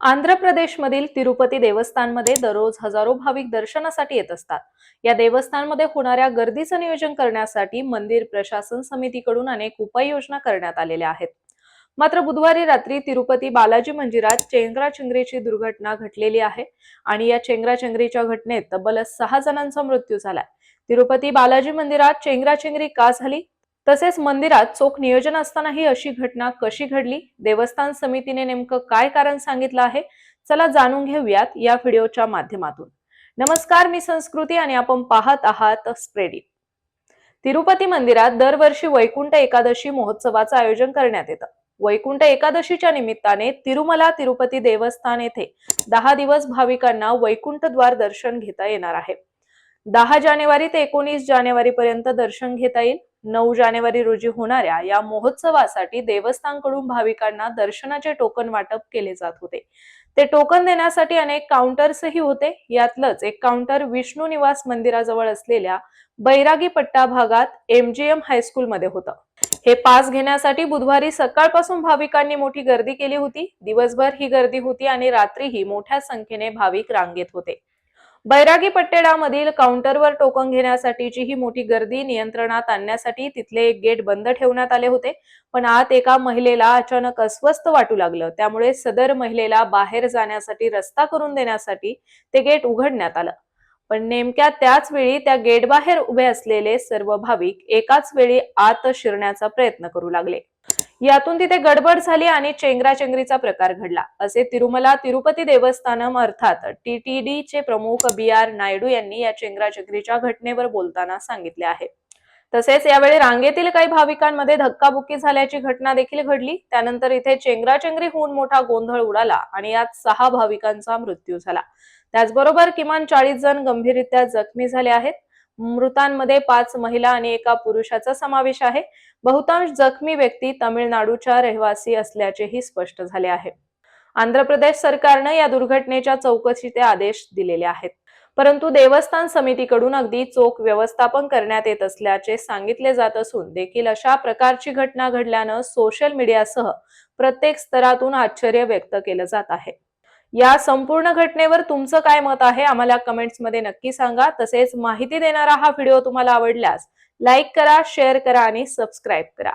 आंध्र प्रदेशमधील तिरुपती देवस्थानमध्ये दररोज हजारो भाविक दर्शनासाठी येत असतात. या देवस्थानमध्ये होणाऱ्या गर्दीचं नियोजन करण्यासाठी मंदिर प्रशासन समितीकडून अनेक उपाययोजना करण्यात आलेल्या आहेत. मात्र बुधवारी रात्री तिरुपती बालाजी मंदिरात चेंगराचेंगरीची दुर्घटना घडलेली आहे आणि या चेंगराचेंगरीच्या घटनेत तब्बल सहा जणांचा मृत्यू झालाय. तिरुपती बालाजी मंदिरात चेंगराचेंगरी का झाली? तसेच मंदिरात चोख नियोजन असतानाही अशी घटना कशी घडली? देवस्थान समितीने नेमकं काय कारण सांगितलं आहे? चला जाणून घेऊयात या व्हिडिओच्या माध्यमातून. नमस्कार मी संस्कृती आणि आपण पाहत आहात स्प्रेडी तिरुपती मंदिरात दरवर्षी वैकुंठ एकादशी महोत्सवाचं आयोजन करण्यात येतं. वैकुंठ एकादशीच्या निमित्ताने तिरुमला तिरुपती देवस्थान येथे दहा दिवस भाविकांना वैकुंठद्वार दर्शन घेता येणार आहे. दहा जानेवारी ते एकोणीस जानेवारी पर्यंत दर्शन घेता येईल. नऊ जानेवारी रोजी होणाऱ्या या महोत्सवासाठी देवस्थानकडून भाविकांना दर्शनाचे टोकन वाटप केले जात होते. ते टोकन देण्यासाठी अनेक काउंटर्सही होते. यातलंच एक काउंटर विष्णू निवास मंदिराजवळ असलेल्या बैरागी पट्टा भागात एमजीएम हायस्कूलमध्ये होतं. हे पास घेण्यासाठी बुधवारी सकाळपासून भाविकांनी मोठी गर्दी केली होती. दिवसभर ही गर्दी होती आणि रात्रीही मोठ्या संख्येने भाविक रांगेत होते. बैरागी पट्टेडामधील काउंटरवर टोकन घेण्यासाठीची ही मोठी गर्दी नियंत्रणात आणण्यासाठी तिथले एक गेट बंद ठेवण्यात आले होते. पण आत एका महिलेला अचानक अस्वस्थ वाटू लागलं. त्यामुळे सदर महिलेला बाहेर जाण्यासाठी रस्ता करून देण्यासाठी ते गेट उघडण्यात आलं. पण नेमक्या त्याच वेळी त्या गेट बाहेर उभे असलेले सर्व भाविक एकाच वेळी आत शिरण्याचा प्रयत्न करू लागले. यातून तिथे गडबड झाली आणि चेंगराचेंगरीचा प्रकार घडला. असे तिरुमला तिरुपती देवस्थानम अर्थात टीटीडी चे प्रमुख बी आर नायडू यांनी या चेंगराचेंगरीच्या घटनेवर बोलताना सांगितले आहे. तसेच यावेळी रांगेतील काही भाविकांमध्ये धक्काबुक्की झाल्याची घटना देखील घडली. त्यानंतर इथे चेंगराचेंगरी होऊन मोठा गोंधळ उडाला आणि यात सहा भाविकांचा मृत्यू झाला. त्याचबरोबर किमान चाळीस जण गंभीररित्या जखमी झाले आहेत. मृतांमध्ये पाच महिला आणि एका पुरुषाचा समावेश आहे. बहुतांश जखमी व्यक्ती तमिळनाडूच्या रहिवासी असल्याचेही स्पष्ट झाले आहे. आंध्र प्रदेश सरकारनं या दुर्घटनेच्या चौकशीचे आदेश दिलेले आहेत. परंतु देवस्थान समितीकडून अगदी चोख व्यवस्थापन करण्यात येत असल्याचे सांगितले जात असून देखील अशा प्रकारची घटना घडल्यानं सोशल मीडियासह प्रत्येक स्तरातून आश्चर्य व्यक्त केलं जात आहे. या संपूर्ण घटनेवर तुमचं काय मत आहे? आम्हाला कमेंट्समध्ये नक्की सांगा. तसेच माहिती देणारा हा व्हिडिओ तुम्हाला आवडल्यास लाईक करा शेअर करा आणि सबस्क्राईब करा.